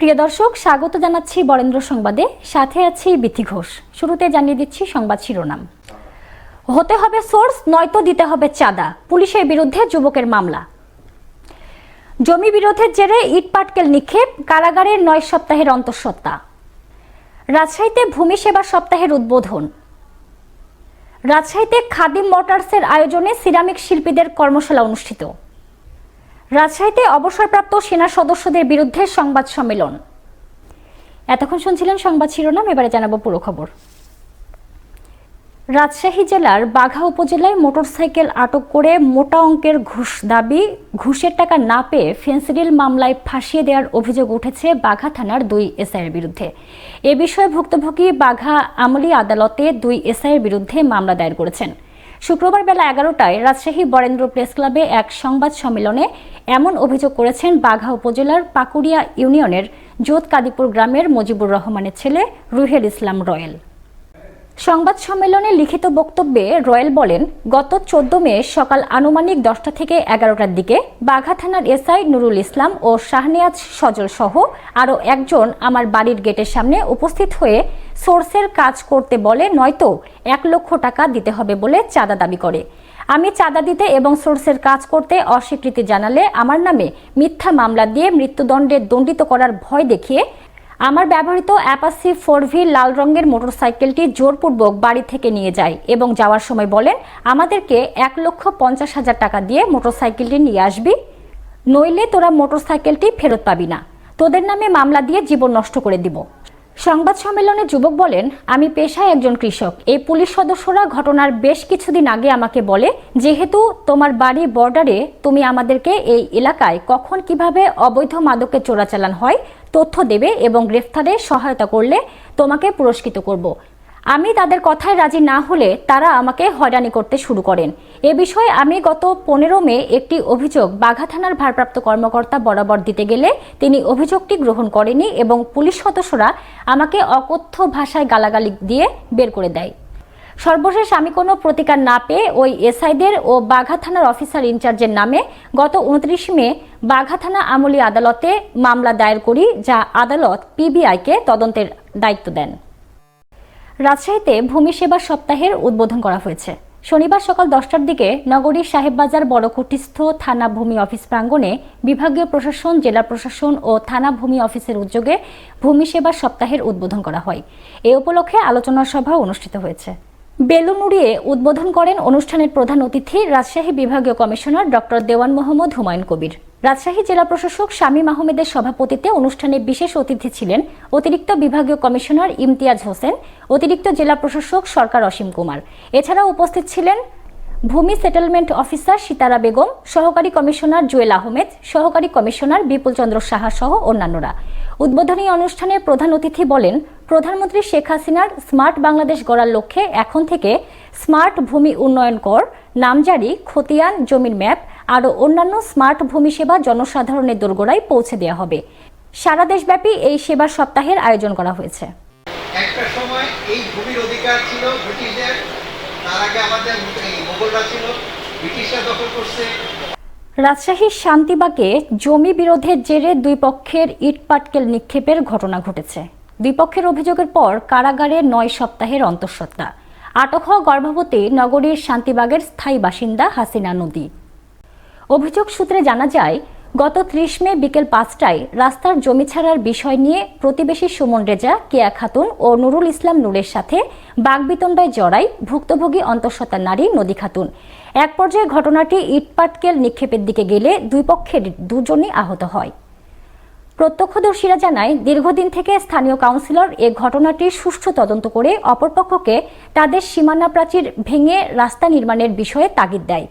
প্রিয় দর্শক, স্বাগত জানাচ্ছি বরেন্দ্র সংবাদে। সাথে আছি বিথি ঘোষ। শুরুতে জানিয়ে দিচ্ছি সংবাদ শিরোনাম। হতে হবে সোর্স, নয়তো দিতে হবে চাঁদা। পুলিশের বিরুদ্ধে যুবকের মামলা। জমি বিরোধের জেরে ইট পাটকেল নিক্ষেপ কারাগারের নয় সপ্তাহের অন্তঃসত্ত্বা। রাজশাহীতে ভূমি সেবা সপ্তাহের উদ্বোধন। রাজশাহীতে খাদিম মোটরসের আয়োজনে সিরামিক শিল্পীদের কর্মশালা অনুষ্ঠিত। রাজশাহীতে অবসরপ্রাপ্ত সেনা সদস্যদের বিরুদ্ধে সংবাদ সম্মেলন। এতক্ষণ শুনছিলেন সংবাদ শিরোনাম, এবারে জানাব পুরো খবর। রাজশাহী জেলার বাঘা উপজেলায় মোটরসাইকেল আটক করে মোটা অঙ্কের ঘুষ দাবি, ঘুষের টাকা না পেয়ে ফেন্সিডিল মামলায় ফাঁসিয়ে দেওয়ার অভিযোগ উঠেছে বাঘা থানার দুই এসআইয়ের বিরুদ্ধে। এ বিষয়ে ভুক্তভোগী বাঘা আমলি আদালতে দুই এসআইয়ের বিরুদ্ধে মামলা দায়ের করেছেন। শুক্রবার বেলা এগারোটায় রাজশাহী বরেন্দ্র প্রেস ক্লাবে এক সংবাদ সম্মেলনে এমন অভিযোগ করেছেন বাঘা উপজেলার পাকুড়িয়া ইউনিয়নের জোত কাদিপুর গ্রামের মজিবুর রহমানের ছেলে রুহেল ইসলাম রয়েল। সংবাদ সম্মেলনে লিখিত বক্তব্যে রয়েল বলেন, গত চোদ্দ মে সকাল আনুমানিক দশটা থেকে এগারোটার দিকে বাঘা থানার এসআই নুরুল ইসলাম ও শাহনিয়াজ সজল সহ আরও একজন আমার বাড়ির গেটের সামনে উপস্থিত হয়ে সোর্সের কাজ করতে বলে, নয়তো এক লক্ষ টাকা দিতে হবে বলে চাঁদা দাবি করে। আমি চাঁদা দিতে এবং সোর্সের কাজ করতে অস্বীকৃতি জানালে আমার নামে মিথ্যা মামলা দিয়ে মৃত্যুদণ্ডে দণ্ডিত করার ভয় দেখিয়ে আমার ব্যবহৃত অ্যাপাসি ফোর ভি লাল রঙের মোটরসাইকেলটি জোরপূর্বক বাড়ি থেকে নিয়ে যায় এবং যাওয়ার সময় বলেন, আমাদেরকে এক লক্ষ পঞ্চাশ হাজার টাকা দিয়ে মোটরসাইকেলটি নিয়ে আসবি, নইলে তোরা মোটরসাইকেলটি ফেরত পাবি না। তোদের নামে মামলা দিয়ে জীবন নষ্ট করে দিব। সংবাদ সম্মেলনে যুবক বলেন, আমি পেশায় একজন কৃষক। এই পুলিশ সদস্যরা ঘটনার বেশ কিছুদিন আগে আমাকে বলে, যেহেতু তোমার বাড়ি বর্ডারে, তুমি আমাদেরকে এই এলাকায় কখন কীভাবে অবৈধ মাদকের চোরাচালান হয়, তথ্য দেবে এবং গ্রেফতারে সহায়তা করলে তোমাকে পুরস্কৃত করব। আমি তাদের কথায় রাজি না হলে তারা আমাকে হয়রানি করতে শুরু করেন। এ বিষয়ে আমি গত পনেরো মে একটি অভিযোগ বাঘা থানার ভারপ্রাপ্ত কর্মকর্তা বরাবর দিতে গেলে তিনি অভিযোগটি গ্রহণ করেনি এবং পুলিশ সদস্যরা আমাকে অকথ্য ভাষায় গালাগালি দিয়ে বের করে দেয়। সর্বশেষ আমি কোনো প্রতিকার না পেয়ে ওই এসআইদের ও বাঘা থানার অফিসার ইনচার্জের নামে গত উনত্রিশ মে বাঘা থানা আমলি আদালতে মামলা দায়ের করি, যা আদালত পিবিআইকে তদন্তের দায়িত্ব দেন। রাজশাহীতে ভূমি সেবা সপ্তাহের উদ্বোধন করা হয়েছে। শনিবার সকাল দশটার দিকে নগরীর সাহেববাজার বড়কুটিস্থ থানা ভূমি অফিস প্রাঙ্গণে বিভাগীয় প্রশাসন, জেলা প্রশাসন ও থানা ভূমি অফিসের উদ্যোগে ভূমি সেবা সপ্তাহের উদ্বোধন করা হয়। এ উপলক্ষে আলোচনা সভা অনুষ্ঠিত হয়েছে। বেলুন উড়িয়ে উদ্বোধন করেন অনুষ্ঠানের প্রধান অতিথি রাজশাহী বিভাগীয় কমিশনার ডক্টর দেওয়ান মোহাম্মদ হুমায়ুন কবির। রাজশাহী জেলা প্রশাসক শামীম আহমেদের সভাপতিত্বে অনুষ্ঠানে বিশেষ অতিথি ছিলেন অতিরিক্ত বিভাগীয় কমিশনার ইমতিয়াজ হোসেন, অতিরিক্ত জেলা প্রশাসক সরকার অসীম কুমার। এছাড়াও উপস্থিত ছিলেন ভূমি সেটেলমেন্ট অফিসার সীতারা বেগম, সহকারী কমিশনার জুয়েল আহমেদ, সহকারী কমিশনার বিপুল চন্দ্র সাহা সহ অন্যান্যরা। উদ্বোধনী অনুষ্ঠানে প্রধান অতিথি বলেন, প্রধানমন্ত্রী শেখ হাসিনার স্মার্ট বাংলাদেশ গড়ার লক্ষ্যে এখন থেকে স্মার্ট ভূমি উন্নয়ন কর, নামজারি, খতিয়ান, জমির ম্যাপ আরও অন্যান্য স্মার্ট ভূমি সেবা জনসাধারণের দোরগোড়ায় পৌঁছে দেওয়া হবে। সারা দেশব্যাপী এই সেবা সপ্তাহের আয়োজন করা হয়েছে। একটা সময় এই ভূমির অধিকার ছিল ব্রিটিশদের। তার আগে আমাদের মোগলরা ছিল ব্রিটিশরা দখল করছে। রাজশাহীর শান্তিবাগে জমি বিরোধের জেরে দুই পক্ষের ইটপাটকেল নিক্ষেপের ঘটনা ঘটেছে। দুই পক্ষের অভিযোগের পর কারাগারে নয় সপ্তাহের অন্তঃসত্ত্বা। আটক হওয়া গর্ভবতী নগরীর শান্তিবাগের স্থায়ী বাসিন্দা হাসিনা নদী। অভিযোগ সূত্রে জানা যায়, গত ত্রিশ মে বিকেল পাঁচটায় রাস্তার জমি ছাড়ার বিষয় নিয়ে প্রতিবেশী সুমন রেজা, কেয়া খাতুন ও নুরুল ইসলাম নূরের সাথে বাগবিতণ্ডায় জড়াই ভুক্তভোগী অন্তঃসত্ত্বা নারী নদী খাতুন। এক পর্যায়ে ঘটনাটি ইটপাটকেল নিক্ষেপের দিকে গেলে দুই পক্ষের দুজনই আহত হয়। প্রত্যক্ষদর্শীরা জানায়, দীর্ঘদিন থেকে স্থানীয় কাউন্সিলর এ ঘটনাটির সুষ্ঠু তদন্ত করে অপরপক্ষকে তাদের সীমানা প্রাচীর ভেঙে রাস্তা নির্মাণের বিষয়ে তাগিদ দেয়।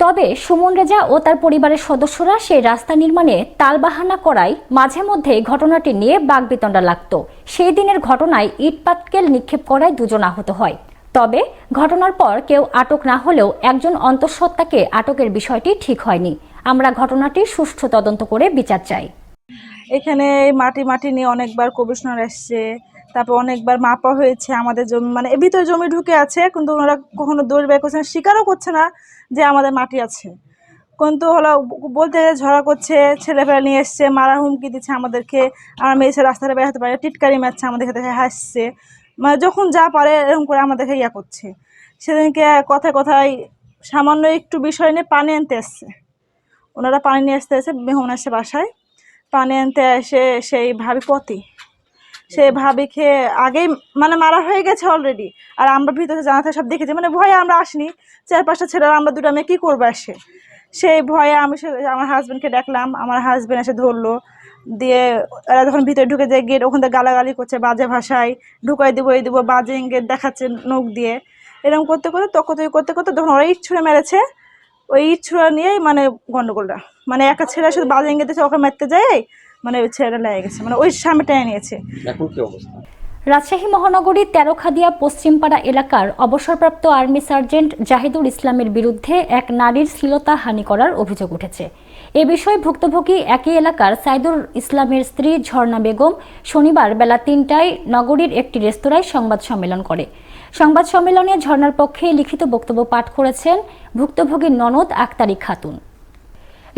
তবে সুমন রেজা ও তার পরিবারের সদস্যরা সেই রাস্তা নির্মাণে তালবাহানা করায় মাঝে মধ্যে ঘটনাটি নিয়ে বাগবিতণ্ডা লাগত। সেই দিনের ঘটনায় ইটপাটকেল নিক্ষেপ করায় দুজন আহত হয়। তবে ঘটনার পর কেউ আটক না হলেও একজন অন্তঃসত্ত্বাকে আটকের বিষয়টি ঠিক হয়নি। আমরা ঘটনাটি সুষ্ঠু তদন্ত করে বিচার চাই। এখানে মাটি মাটি নিয়ে অনেকবার কমিশনার এসছে। তারপর অনেকবার মাপা হয়েছে আমাদের জমি মানে এর ভিতরে জমি ঢুকে আছে, কিন্তু ওনারা কখনো দৌড় বের করছে না স্বীকারও করছে না যে আমাদের মাটি আছে। কিন্তু হলো বলতে গেলে ঝগড়া করছে, ছেলেপেলে নিয়ে এসছে, মারা হুমকি দিচ্ছে আমাদেরকে আমার মেয়ে ছেলে রাস্তায় বেরোতে পারে, টিটকারি মারছে আমাদেরকে দেখে হাসছে। মানে যখন যা পারে এরকম করে আমাদেরকে ইয়া করছে। সেদিনকে কথায় কথায় সামান্য একটু বিষয় নিয়ে পানি আনতে এসছে। ওনারা পানি নিয়ে আসতে এসে মেহমান আসছে বাসায়। পানি আনতে এসে সেই ভাবি পতি। সে ভাবিকে আগেই মানে মারা হয়ে গেছে অলরেডি আর আমরা ভিতরে জানাতে সব দেখেছি। মানে ভয়ে আমরা আসিনি। চার পাঁচটা ছেলেরা, আমরা দুটো মেয়ে, কী করব এসে? সেই ভয়ে আমি সে- আমার হাজব্যান্ডকে ডাকলাম আমার হাজব্যান্ড এসে ধরলো। দিয়ে এরা যখন ভিতরে ঢুকে যায় গেট ওখান থেকে গালাগালি করছে বাজে ভাষায়। ঢুকাই দিব, এই দিব, বাজে ইঙ্গিত দেখাচ্ছে নখ দিয়ে। এরকম করতে করতে তকতই করতে করতে যখন ওরা ইট ছুঁড়ে মেরেছে। ওই ইট ছুঁড়া নিয়েই মানে গন্ডগোলটা। মানে একটা ছেলে শুধু বাজে দিচ্ছে ওকে মারতে যায়। মানে ওই ছেলেটা লেগে গেছে মানে ওই টেনে নিয়েছে। এখন কি অবস্থা? রাজশাহী মহানগরীর তেরোখাদিয়া পশ্চিমপাড়া এলাকার অবসরপ্রাপ্ত আর্মি সার্জেন্ট জাহিদুল ইসলামের বিরুদ্ধে এক নারীর শ্লীলতা হানি করার অভিযোগ উঠেছে। এ বিষয়ে ভুক্তভোগী একই এলাকার সাইদুল ইসলামের স্ত্রী ঝর্ণা বেগম শনিবার বেলা তিনটায় নগরীর একটি রেস্তোরাঁয় সংবাদ সম্মেলন করে। সংবাদ সম্মেলনে ঝর্ণার পক্ষে লিখিত বক্তব্য পাঠ করেছেন ভুক্তভোগীর ননদ আক্তারি খাতুন।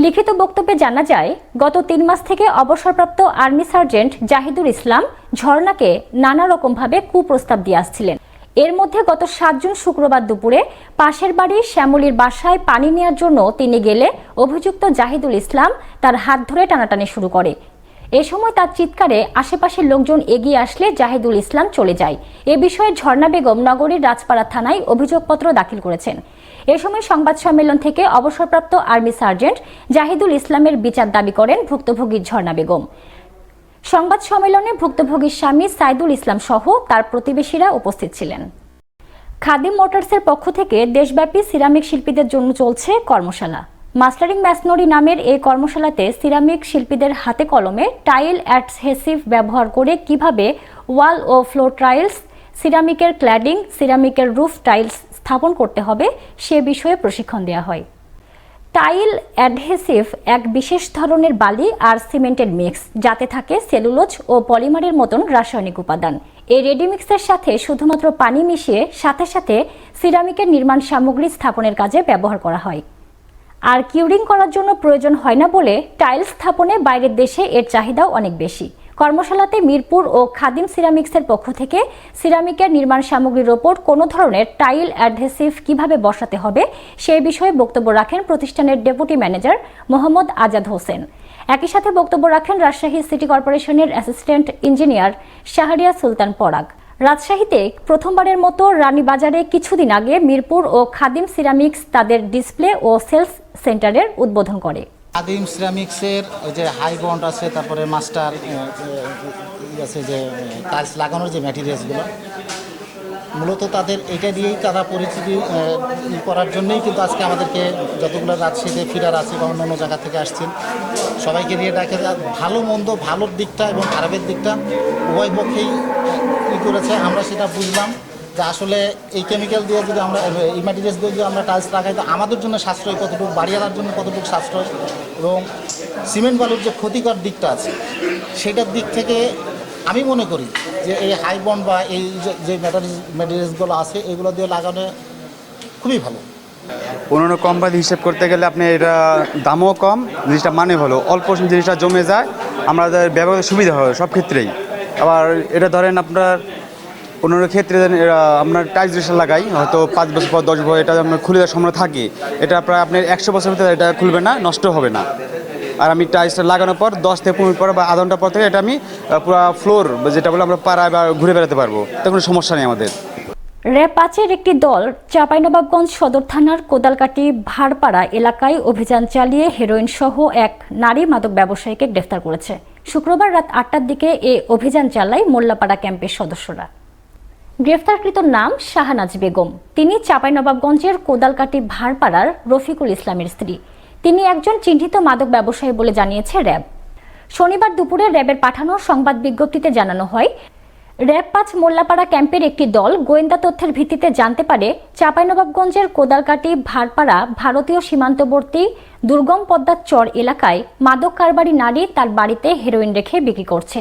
লিখিত বক্তব্যে জানা যায়, গত তিন মাস থেকে অবসরপ্রাপ্ত আর্মি সার্জেন্ট জাহিদুল ইসলাম ঝর্ণাকে নানা রকমভাবে কুপ্রস্তাব দিয়ে আসছিলেন। এর মধ্যে গত সাত জুন শুক্রবার দুপুরে পাশের বাড়ি শ্যামলির বাসায় পানি নেওয়ার জন্য তিনি গেলে অভিযুক্ত জাহিদুল ইসলাম তার হাত ধরে টানাটানি শুরু করে। এ সময় তার চিৎকারে আশেপাশের লোকজন এগিয়ে আসলে জাহিদুল ইসলাম চলে যায়। এ বিষয়ে ঝর্ণা বেগম নগরীর রাজপাড়া থানায় অভিযোগপত্র দাখিল করেছেন। এ সময় সংবাদ সম্মেলন থেকে অবসরপ্রাপ্ত আর্মি সার্জেন্ট জাহিদুল ইসলামের বিচার দাবি করেন ভুক্তভোগী ঝর্ণা বেগম। সংবাদ সম্মেলনে ভুক্তভোগীর স্বামী সাইদুল ইসলাম সহ তার প্রতিবেশীরা উপস্থিত ছিলেন। খাদিম মোটরসের পক্ষ থেকে দেশব্যাপী সিরামিক শিল্পীদের জন্য চলছে কর্মশালা। মাস্টারিং ম্যাসনরি নামের এই কর্মশালাতে সিরামিক শিল্পীদের হাতে কলমে টাইল অ্যাডহেসিভ ব্যবহার করে কীভাবে ওয়াল ও ফ্লোর টাইলস, সিরামিকের ক্ল্যাডিং, সিরামিকের রুফ টাইলস স্থাপন করতে হবে সে বিষয়ে প্রশিক্ষণ দেওয়া হয়। টাইল অ্যাডহেসিভ এক বিশেষ ধরনের বালি আর সিমেন্টের মিক্স, যাতে থাকে সেলুলোজ ও পলিমারের মতন রাসায়নিক উপাদান। এই রেডিমিক্সের সাথে শুধুমাত্র পানি মিশিয়ে সাথে সাথে সিরামিকের নির্মাণ সামগ্রী স্থাপনের কাজে ব্যবহার করা হয়। আর কিউরিং করার জন্য প্রয়োজন হয় না বলে টাইল স্থাপনে বাইরের দেশে এর চাহিদাও অনেক বেশি। কর্মশালাতে মিরপুর ও খাদিম সিরামিক্সের পক্ষ থেকে সিরামিকের নির্মাণ সামগ্রীর ওপর কোনো ধরনের টাইল অ্যাডহেসিভ কীভাবে বসাতে হবে সে বিষয়ে বক্তব্য রাখেন প্রতিষ্ঠানের ডেপুটি ম্যানেজার মোহাম্মদ আজাদ হোসেন। একই সাথে বক্তব্য রাখেন রাজশাহী সিটি কর্পোরেশনের অ্যাসিস্ট্যান্ট ইঞ্জিনিয়ার শাহরিয়া সুলতান পরাগ। রাজশাহীতে প্রথমবারের মতো রানীবাজারে কিছুদিন আগে মিরপুর ও খাদিম সিরামিক্স তাদের ডিসপ্লে ও সেলস সেন্টারের উদ্বোধন করে। খাদিম সিরামিক্সের ওই যে হাই বন্ড আছে, তারপরে মাস্টার আছে যে টাইলস লাগানোর যে ম্যাটেরিয়ালসগুলো মূলত তাদের এটা দিয়েই তারা পরিচিতি করার জন্যই কিন্তু আজকে আমাদেরকে যতগুলো রাজশাহীতে ফিরার আছে বা অন্য জায়গা থেকে আসছেন, সবাইকে দিয়ে ডাকে, ভালো মন্দ, ভালোর দিকটা এবং খারাপের দিকটা উভয় পক্ষেই করেছে, আমরা সেটা বুঝলাম যে আসলে এই কেমিক্যাল দিয়ে যদি আমরা, এই ম্যাটেরিয়ালস দিয়ে যদি আমরা টাইলস লাগাই, তো আমাদের জন্য সাশ্রয় কতটুকু বাড়িয়ালার জন্য কতটুকু সাশ্রয় এবং সিমেন্ট বালুর যে ক্ষতিকর দিকটা আছে, সেটার দিক থেকে আমি মনে করি যে এই হাই বন্ড বা এই যে- ম্যাটেরিয়ালস ম্যাটেরিয়ালসগুলো আছে, এগুলো দিয়ে লাগানো খুবই ভালো। অন্যান্য কোম্পানি হিসেব করতে গেলে আপনি এটা দামও কম, জিনিসটা মানে ভালো। অল্প জিনিসটা জমে যায়, আমাদের ব্যবহারের সুবিধা হয় সব ক্ষেত্রেই। আবার এটা ধরেন আপনার অন্যান্য ক্ষেত্রে আপনার টাইলস জিনিসটা লাগাই হয়তো পাঁচ বছর পর, দশ বছর, এটা খুলে দেওয়ার সময় থাকে, এটা প্রায় আপনার একশো বছর ভিতরে এটা খুলবে না, নষ্ট হবে না। আর আমি টাইলসটা লাগানোর পর, দশ থেকে পনেরো পর বা আধ ঘণ্টা পর থেকে এটা আমি পুরো ফ্লোর যেটা বলে আমরা পাড়ায় বা ঘুরে বেড়াতে পারব এটা কোনো সমস্যা নেই আমাদের। র্যাব পাঁচের একটি দল, চাঁপাইনবাবগঞ্জ সদর থানার কোদালকাটি ভাড়পাড়া এলাকায় অভিযান চালিয়ে হেরোইন সহ এক নারী মাদক ব্যবসায়ীকে গ্রেফতার করেছে। শুক্রবার রাত আটটার দিকে এ অভিযান চালায় মোল্লাপাড়া ক্যাম্পের সদস্যরা। গ্রেফতারকৃত নাম শাহানাজ বেগম। তিনি চাঁপাইনবাবগঞ্জের কোদালকাটি ভাড়পাড়ার রফিকুল ইসলামের স্ত্রী। তিনি একজন চিহ্নিত মাদক ব্যবসায়ী বলে জানিয়েছে র্যাব। শনিবার দুপুরে র্যাবের পাঠানো সংবাদ বিজ্ঞপ্তিতে জানানো হয়, র্যাব পাঁচ মোল্লাপাড়া ক্যাম্পের একটি দল গোয়েন্দা তথ্যের ভিত্তিতে জানতে পারে চাঁপাইনবাবগঞ্জের কোদালকাটি ভাড়পাড়া ভারতীয় সীমান্তবর্তী দুর্গম পদ্মার চর এলাকায় মাদক কারবারি নারী তার বাড়িতে হেরোইন রেখে বিক্রি করছে।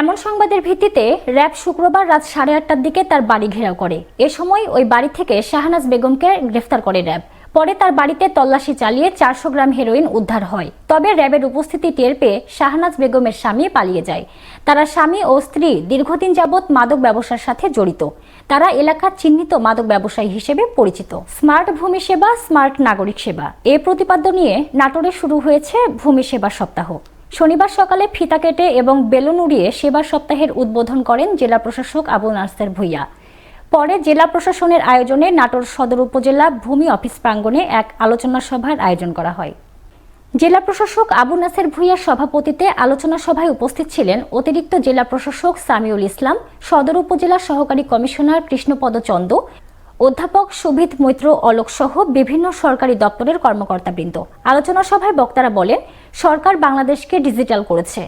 এমন সংবাদের ভিত্তিতে র্যাব শুক্রবার রাত সাড়ে আটটার দিকে তার বাড়ি ঘেরাও করে। এ সময় ওই বাড়ি থেকে শাহনাজ বেগমকে গ্রেফতার করে র্যাব। পরে তার বাড়িতে তল্লাশি চালিয়ে চারশো গ্রাম হেরোইন উদ্ধার হয়। তবে র্যাবের উপস্থিতি টের পেয়ে শাহনাজ বেগমের স্বামী পালিয়ে যায়। তারা স্বামী ও স্ত্রী দীর্ঘদিন যাবৎ মাদক ব্যবসার সাথে জড়িত। তারা এলাকার চিহ্নিত মাদক ব্যবসায়ী হিসেবে পরিচিত। স্মার্ট ভূমি সেবা, স্মার্ট নাগরিক সেবা। এ প্রতিপাদ্য নিয়ে নাটোরে শুরু হয়েছে ভূমি সেবা সপ্তাহ। শনিবার সকালে ফিতা কেটে এবং বেলুন উড়িয়ে সেবা সপ্তাহের উদ্বোধন করেন জেলা প্রশাসক আবু নাসের ভুইয়া। পরে জেলা প্রশাসনের আয়োজনে নাটোর সদর উপজেলা ভূমি অফিস প্রাঙ্গণে এক আলোচনা সভার আয়োজন করা হয়। জেলা প্রশাসক আবু নাসের ভুইয়ার সভাপতিতে আলোচনা সভায় উপস্থিত ছিলেন অতিরিক্ত জেলা প্রশাসক সামিউল ইসলাম, সদর উপজেলা সহকারী কমিশনার কৃষ্ণপদ চন্দ, অধ্যাপক সুভিত মৈত্র অলোক সহ বিভিন্ন সরকারি দপ্তরের কর্মকর্তাবৃন্দ। আলোচনা সভায় বক্তারা বলেন সরকার বাংলাদেশকে ডিজিটাল করেছে।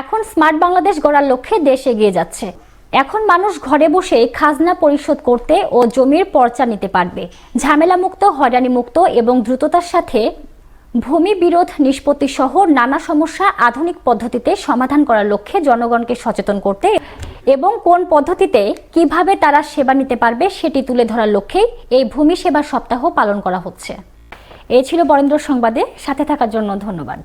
এখন স্মার্ট বাংলাদেশ গড়ার লক্ষ্যে দেশ এগিয়ে যাচ্ছে। এখন মানুষ ঘরে বসে খাজনা পরিশোধ করতে ও জমির পর্চা নিতে পারবে। ঝামেলামুক্ত, হয়রানিমুক্ত এবং দ্রুততার সাথে ভূমি বিরোধ নিষ্পত্তি সহ নানা সমস্যা আধুনিক পদ্ধতিতে সমাধান করার লক্ষ্যে জনগণকে সচেতন করতে এবং কোন পদ্ধতিতে কীভাবে তারা সেবা নিতে পারবে সেটি তুলে ধরার লক্ষ্যেই এই ভূমি সেবা সপ্তাহ পালন করা হচ্ছে। এই ছিল বরেন্দ্র সংবাদে। সাথে থাকার জন্য ধন্যবাদ।